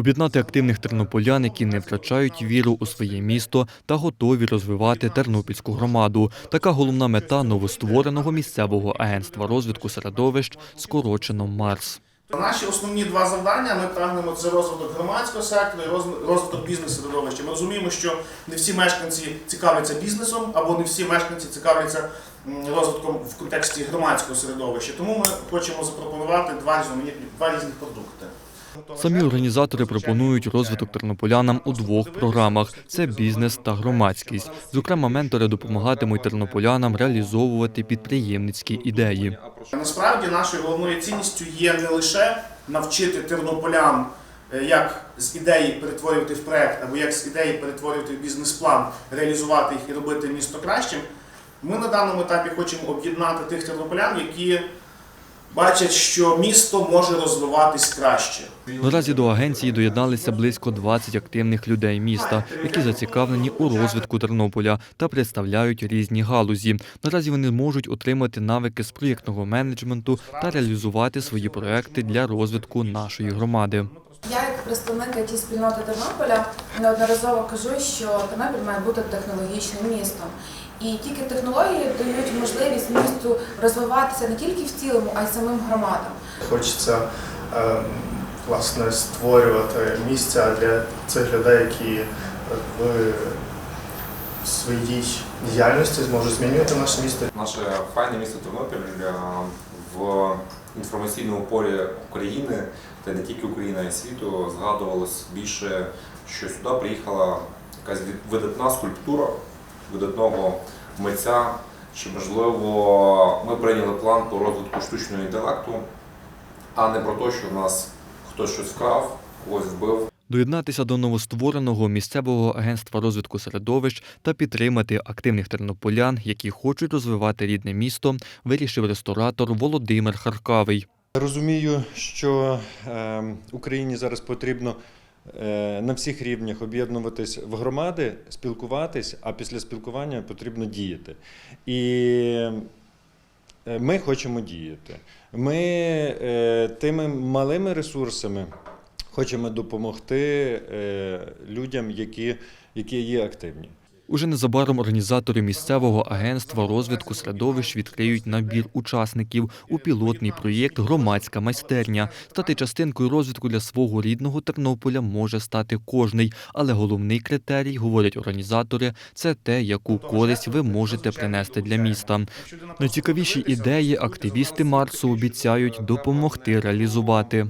Об'єднати активних тернополян, які не втрачають віру у своє місто та готові розвивати тернопільську громаду. Така головна мета новоствореного місцевого агентства розвитку середовищ, скорочено Марс. Наші основні два завдання ми прагнемо це розвиток громадського сектору і роз- розвиток бізнес-середовища. Ми розуміємо, що не всі мешканці цікавляться бізнесом або не всі мешканці цікавляться розвитком в контексті громадського середовища. Тому ми хочемо запропонувати два різноманітні різних продукти. Самі організатори пропонують розвиток тернополянам у двох програмах: це бізнес та громадськість. Зокрема, ментори допомагатимуть тернополянам реалізовувати підприємницькі ідеї. Насправді нашою головною цінністю є не лише навчити тернополян, е, як з ідеї перетворювати в проект, або як з ідеї перетворювати в бізнес-план, реалізувати їх і робити місто кращим. Ми на даному етапі хочемо об'єднати тих тернополян, які бачать, що місто може розвиватись краще. Наразі до агенції доєдналися близько 20 активних людей міста, які зацікавлені у розвитку Тернополя та представляють різні галузі. Наразі вони можуть отримати навики з проєктного менеджменту та реалізувати свої проекти для розвитку нашої громади. Я, як представник it спільноти Тернополя, неодноразово кажу, що Тернопіль має бути технологічним містом. І тільки технології дають можливість місту розвиватися не тільки в цілому, а й самим громадам. Хочеться е, власне створювати місця для цих людей, які в своїй діяльності зможуть змінювати наше місто. Наше файне місто Тернопіль е, в інформаційному полі України, та не тільки України, а й світу, згадувалось більше, що сюди приїхала якась від- видатна скульптура видатного митця. Чи можливо ми прийняли план по розвитку штучного інтелекту, а не про те, що в нас хтось щось вкрав, когось вбив. Доєднатися до новоствореного місцевого агентства розвитку середовищ та підтримати активних тернополян, які хочуть розвивати рідне місто, вирішив ресторатор Володимир Харкавий. Розумію, що е, Україні зараз потрібно на всіх рівнях об'єднуватись в громади, спілкуватись, а після спілкування потрібно діяти. І е, ми хочемо діяти. Ми е, тими малими ресурсами хочемо допомогти е, людям, які, які є активні. Уже незабаром організатори місцевого агентства розвитку середовищ відкриють набір учасників у пілотний проєкт Громадська майстерня. Стати частинкою розвитку для свого рідного Тернополя може стати кожний, але головний критерій, говорять організатори, це те, яку користь ви можете принести для міста. Найцікавіші ідеї активісти Марсу обіцяють допомогти реалізувати.